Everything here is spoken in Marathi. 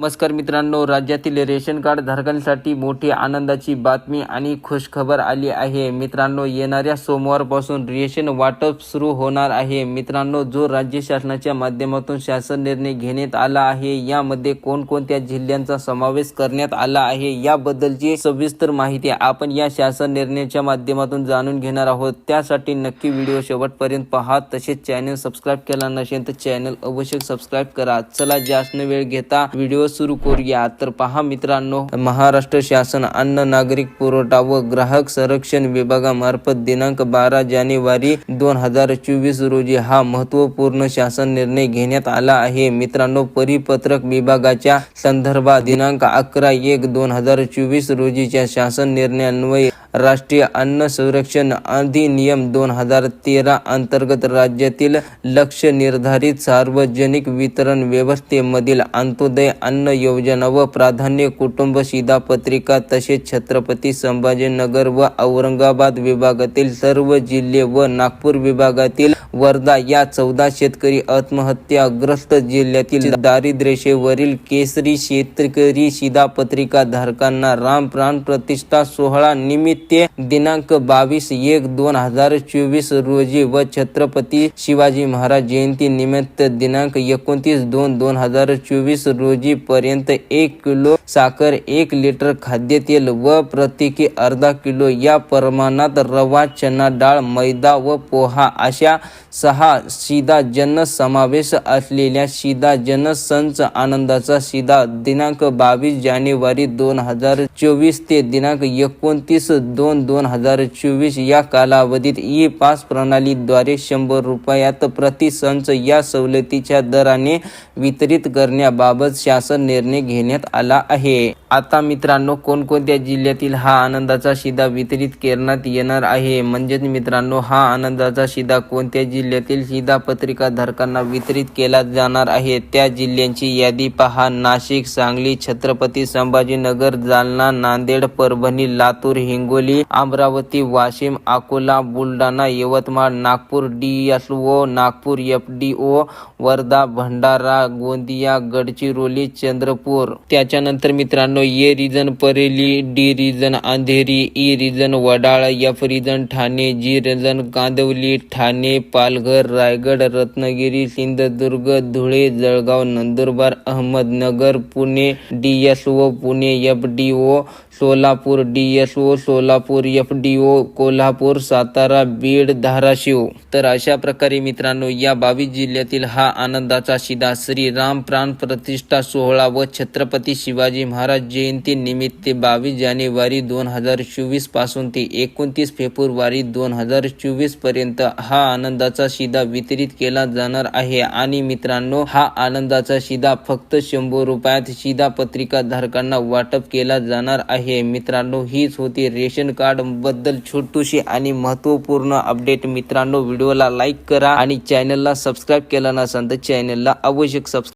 नमस्कार मित्रांनो राज्यातील रेशन कार्ड धारकांसाठी मोठी आनंदाची बातमी आणि खुशखबर आली आहे. मित्रांनो येणाऱ्या सोमवारपासून रेशन वाटप सुरू होणार आहे. मित्रांनो जो राज्य शासनाच्या माध्यमातून शासन निर्णय घेण्यात आला आहे यामध्ये कोणकोणत्या जिल्ह्यांचा समावेश करण्यात आला आहे याबद्दलची सविस्तर माहिती आपण या शासन निर्णयाच्या माध्यमातून जाणून घेणार आहोत. त्यासाठी नक्की व्हिडिओ शेवटपर्यंत पहा. तसेच चॅनल सबस्क्राईब केला नसेल तर चॅनल अवश्य सबस्क्राईब करा. चला जास्त वेळ घेता व्हिडिओ सुरू करूया. तर पहा मित्रांनो महाराष्ट्र शासन अन्न नागरिक पुरवठा व ग्राहक संरक्षण विभागामार्फत दिनांक बारा जानेवारी दोन हजार चोवीस रोजी हा महत्त्वपूर्ण शासन निर्णय घेण्यात आला आहे. मित्रांनो परिपत्रक विभागाच्या संदर्भात दिनांक अकरा एक दोन हजार चोवीस रोजीच्या शासन निर्णयान्वये राष्ट्रीय अन्न संरक्षण अधिनियम दोन हजार तेरा अंतर्गत राज्यातील लक्ष निर्धारित सार्वजनिक वितरण व्यवस्थेमधील अंत्योदय अन्न योजना व प्राधान्य कुटुंब शिधापत्रिका तसेच छत्रपती संभाजीनगर व औरंगाबाद विभागातील सर्व जिल्हे व नागपूर विभागातील वर्धा या चौदा शेतकरी आत्महत्याग्रस्त जिल्ह्यातील दारिद्र्यरेषेवरील केसरी शेतकरी शिधापत्रिका धारकांना रामप्राण प्रतिष्ठा सोहळा निमित्त दिनांक बावीस एक दोन हजार चोवीस रोजी व छत्रपती शिवाजी महाराज जयंती निमित्त दिनांक एकोणतीस दोन दोन हजार चोवीस रोजी पर्यंत एक किलो साखर एक लिटर खाद्यतेल व प्रत्येकी अर्धा किलो या प्रमाणात रवा चना डाळ मैदा व पोहा अशा सहा शिधा जन समावेश असलेल्या शिधा जन संच आनंदाचा शिधा दिनांक बावीस जानेवारी दोन हजार चोवीस ते दिनांक एकोणतीस दोन दोन हजार चोवीस या कालावधीत ई पास प्रणालीद्वारे शंभर रुपयात प्रति संच या सवलतीच्या दराने वितरित करण्याबाबत शासन निर्णय घेण्यात आला आहे. ilahi आता मित्रांनो कोणकोणत्या जिल्ह्यातील हा आनंदाचा शिदा वितरित करण्यात येणार आहे? म्हणजेच मित्रांनो हा आनंदाचा शिदा कोणत्या जिल्ह्यातील शिदा पत्रिका धारकांना वितरित केला जाणार आहे? त्या जिल्ह्यांची यादी पहा. Nashik Sangli Chhatrapati Sambhajinagar Jalna Nanded Parbhani Latur Hingoli Amravati Washim Akola Buldhana Yavatmal Nagpur DSO Nagpur FDO Wardha Bhandara Gondia Gadchiroli Chandrapur. त्याच्यानंतर मित्रांनो A region Parel D region Andheri E region Wadala F region Thane G region Kandivali Thane Palghar Raigad Ratnagiri Sindhudurg Dhule Jalgaon Nandurbar Ahmednagar Pune D S O Pune F D O Solapur D S O Solapur F D O Kolhapur Satara Beed Dharashiv. तर अशा प्रकारे मित्रांनो या बावीस जिल्ह्यातील हा आनंदाचा शिदा श्री राम प्राण प्रतिष्ठा सोहळा व छत्रपती शिवाजी महाराज जयंती निमित्त बावीस जानेवारी दोन हजार चोवीसपासून ते एकोणतीस फेब्रुवारी दोन हजार चोवीसपर्यंत हा आनंदाचा शिदा वितरित केला जाणार आहे. आणि मित्रांनो हा आनंदाचा शिदा फक्त शंभर रुपयात शिदा पत्रिका धारकांना वाटप केला जाणार आहे. मित्रांनो हीच होती रेशन कार्डबद्दल छोटूशी आणि महत्त्वपूर्ण अपडेट. मित्रांनो व्हिडिओला लाईक करा आणि चॅनलला सबस्क्राईब केला नसेल तर चॅनलला आवश्यक सबस्क्राईब